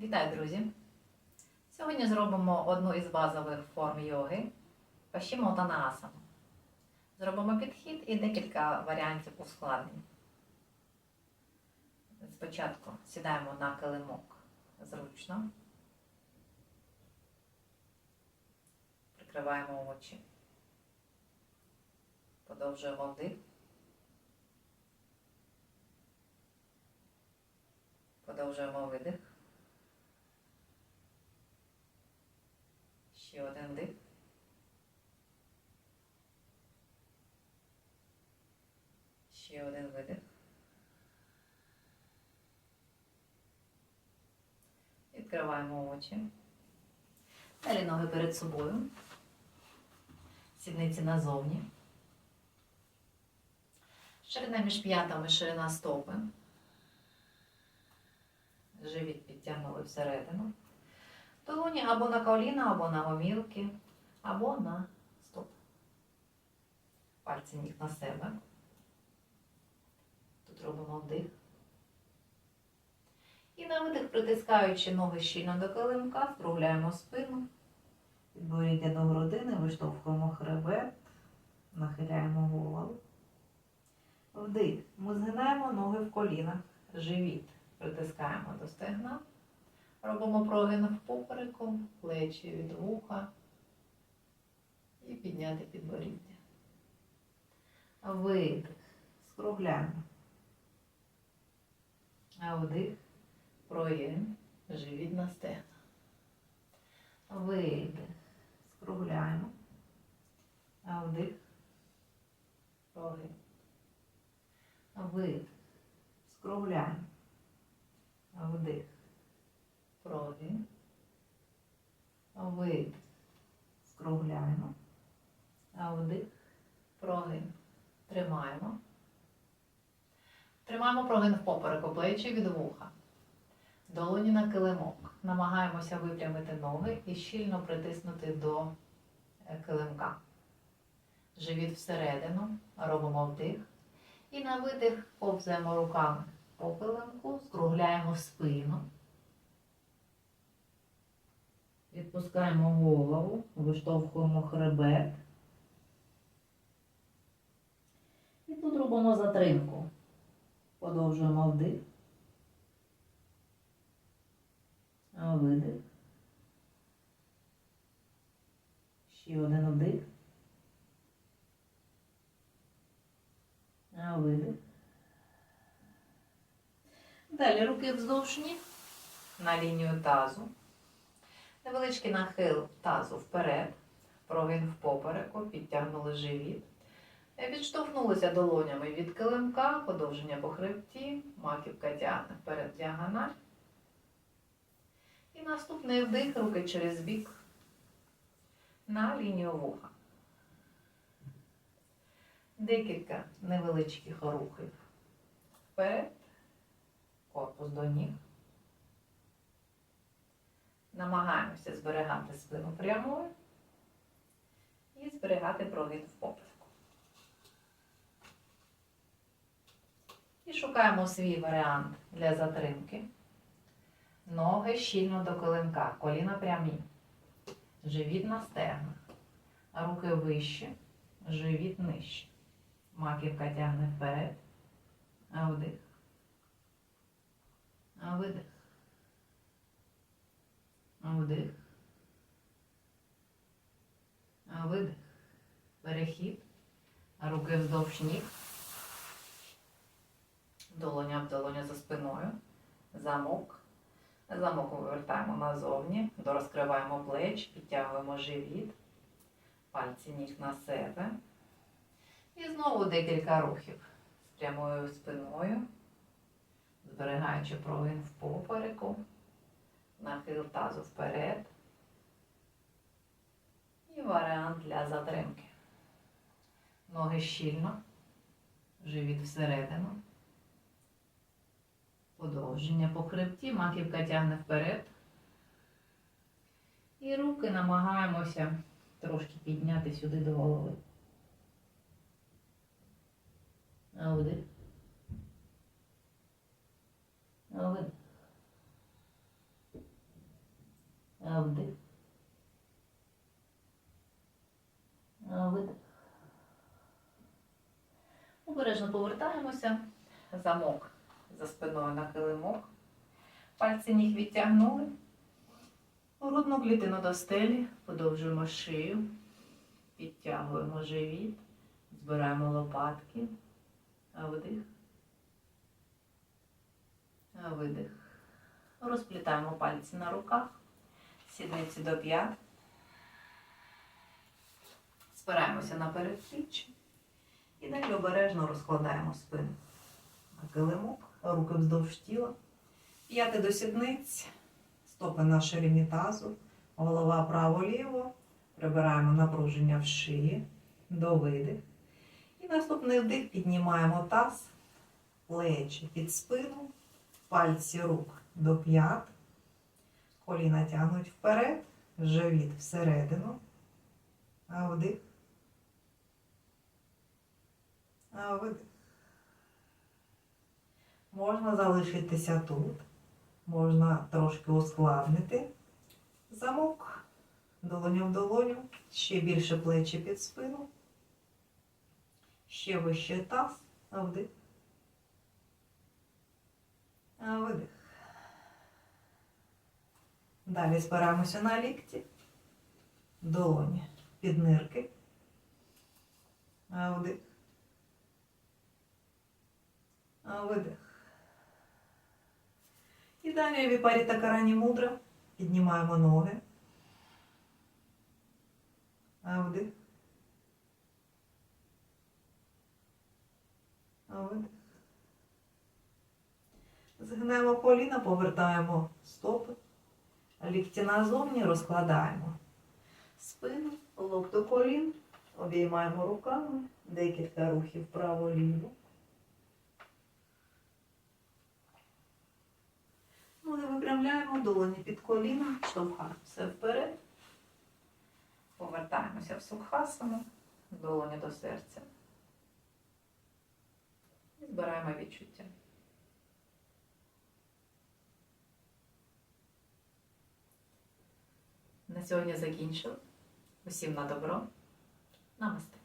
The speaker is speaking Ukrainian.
Вітаю, друзі! Сьогодні зробимо одну із базових форм йоги Пашімотанаасану. Зробимо підхід і декілька варіантів ускладнень. Спочатку сідаємо на килимок зручно, прикриваємо очі, подовжуємо вдих, подовжуємо видих. Ще один дих. Ще один видих. Відкриваємо очі. Далі ноги перед собою. Сідниці назовні. Ширина між п'ятами, ширина стопи. Живіт підтягнули всередину. Долоні або на коліна, або на гомілки, або на стоп. Пальці ніг на себе. Тут робимо вдих. І на видих, притискаючи ноги щільно до килимка, скругляємо спину. Підборіддя до грудини, виштовхуємо хребет, нахиляємо голову. Вдих. Ми згинаємо ноги в колінах. Живіт притискаємо до стегна. Робимо прогин в попереку, плечі від вуха і підняти підборіддя. Видих. Скругляємо. А вдих. Прогин. Живіт на стегна. Видих. Скругляємо. А вдих. Прогин. Видих. Скругляємо. Вдих. Прогин. Видих. Скругляємо. а Вдих. Прогин. Тримаємо. Тримаємо прогин в попереку, плечі від вуха. Долоні на килимок. Намагаємося випрямити ноги і щільно притиснути до е, килимка. Живіт всередину. Робимо вдих. І на видих повзаємо руками по килимку, скругляємо спину. Відпускаємо голову, виштовхуємо хребет. І тут робимо затримку. Подовжуємо вдих. Видих. Ще один вдих. Видих. Далі руки вздовж ніг на лінію тазу. Невеличкий нахил тазу вперед, прогин в попереку, підтягнули живіт. Відштовхнулися долонями від килимка, подовження по хребті, маківка тягне вперед діагональ. І наступний вдих, руки через бік на лінію вуха. Декілька невеличких рухів вперед, корпус до ніг. Намагаємося зберігати спину прямою і зберігати прогин в попереку. І шукаємо свій варіант для затримки. Ноги щільно до килимка, коліна прямі. Живіт на стегнах. Руки вище, живіт нижче. Маківка тягне вперед. Вдих. Видих. Вдих. Видих. Перехід. Руки вздовж ніг. Долоня в долоня за спиною. Замок. Замок вивертаємо назовні. Дорозкриваємо плеч, підтягуємо живіт. Пальці ніг на себе. І знову декілька рухів з спиною. Зберігаючи прогин в попереку нахил тазу вперед. І варіант для затримки. Ноги щільно, живіт всередину. Подовження по хребті, маківка тягне вперед. І руки намагаємося трошки підняти сюди до голови. Вдих. Вдих. вдих. Видих. Обережно повертаємося. Замок за спиною на килимок. Пальці ніг відтягнули. Грудну клітину до стелі, подовжуємо шию, підтягуємо живіт, збираємо лопатки, вдих, видих. Розплітаємо пальці на руках сідниці до п'ят. Спираємося на передпліччя. І далі обережно розкладаємо спину. На килимок, руки вздовж тіла. П'яти до сідниць, стопи на ширині тазу, голова право-ліво. Прибираємо напруження в шиї, до видих. І наступний вдих піднімаємо таз, плечі під спину, пальці рук до п'ят, коліна тягнуть вперед, живіт всередину. А вдих. А видих. Можна залишитися тут, можна трошки ускладнити замок, долоню в долоню, ще більше плечі під спину, ще вище таз, вдих. А видих. Далі спираємося на лікті, долоні під нирки. А вдих. А видих. І далі віпаріта карані мудра. Піднімаємо ноги. Вдих. А видих. Згинаємо коліна, повертаємо стопи. Лікті назовні розкладаємо. Спину, лоб до колін. Обіймаємо руками. Декілька рухів вправо-ліво. Ноги випрямляємо, долоні під коліна, штовхаємося вперед. Повертаємося в сукхасану, долоні до серця. І збираємо відчуття. На сьогодні закінчили. Усім на добро. Намасте.